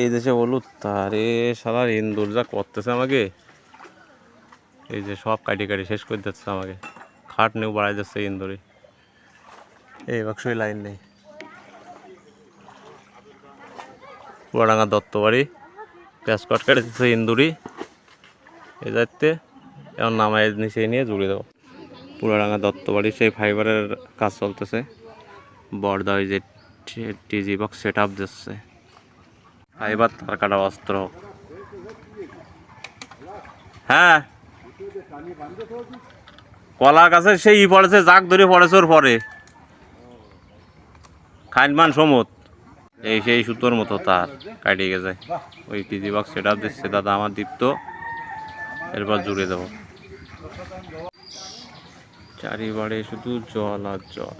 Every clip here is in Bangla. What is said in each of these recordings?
এই দেশে হলুদ তারে সালার ইন্দুর যা করতেছে আমাকে। এই যে সব কাটি কাটি শেষ করে দিচ্ছে আমাকে। খাট নিয়েও বাড়াই যাচ্ছে ইন্দুরে। এই বাক্সই লাইন নেই। পুরাডাঙ্গা দত্ত বাড়ি পেঁয়াজ কট কেটে দিচ্ছে ইন্দুরি। এই যাইতে এখন নামায় নিচে নিয়ে জুড়ে দেবো। পুরাডাঙ্গা দত্ত বাড়ি সেই ফাইবারের কাজ চলতেছে। বর্দা ওই যে টিজি বক্স সেট আপ দিচ্ছে। ফাইবার তার কাটা অস্ত্র। হ্যাঁ। কলার কাছে সেই পড়েছে, জাগ ধরে পড়েছে ওর পরে। খাইনমান সমত এই সেই সুতোর মতো তার, কাটিয়ে গেছে। ওই টিজি বক্স সেট দিচ্ছে, দাদা আমার দীপ্ত। এরপর জুড়ে দেবো। চারিবারে শুধু জল আর জল।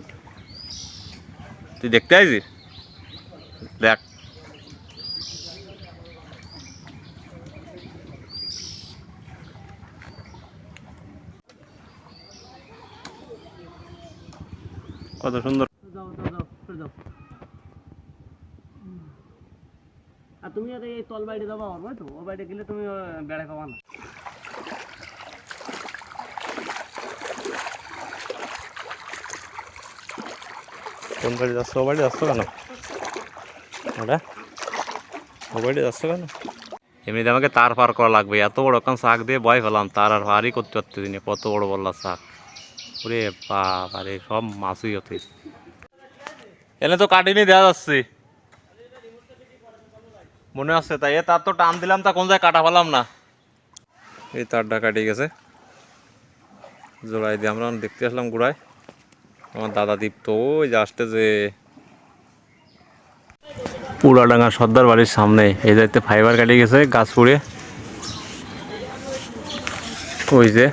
তুই দেখতে আইছিস দেখ। কত সুন্দর। আর তুমি এই তল বাইরে যাবা আমার তো ও বাইরে গেলে তুমি আহ, বেড়াই না। কোন বাড়ি যাচ্ছ? ও বাড়ি যাচ্ছ কেন? ওটা? ও বাড়ি যাচ্ছ কেন? এমনিতে আমাকে তার পার করা লাগবে। এত বড় কারণ শাক দিয়ে ভয় পেলাম তার আর পারই করতে পারতেছি না। কত বড় বললা শাক। ওরে বাপ আরে সব মাছই হতে এনে তো কাটিনি দেওয়া যাচ্ছে। মনে আছে তাই তার তো টান দিলাম, তা কোন জায়গায় কাটা পেলাম না। এই তারটা কাটিয়ে গেছে। জোড়াই দিয়ে আমরা দেখতে আসলাম গুড়ায়। আমার দাদা দীপ্ত, ওই যে আসতে যে পুরাডাঙ্গা সর্দার বাড়ির সামনে, এই যাইতে ফাইবার কাটিয়ে গেছে গাছ পুড়ে। ওই যে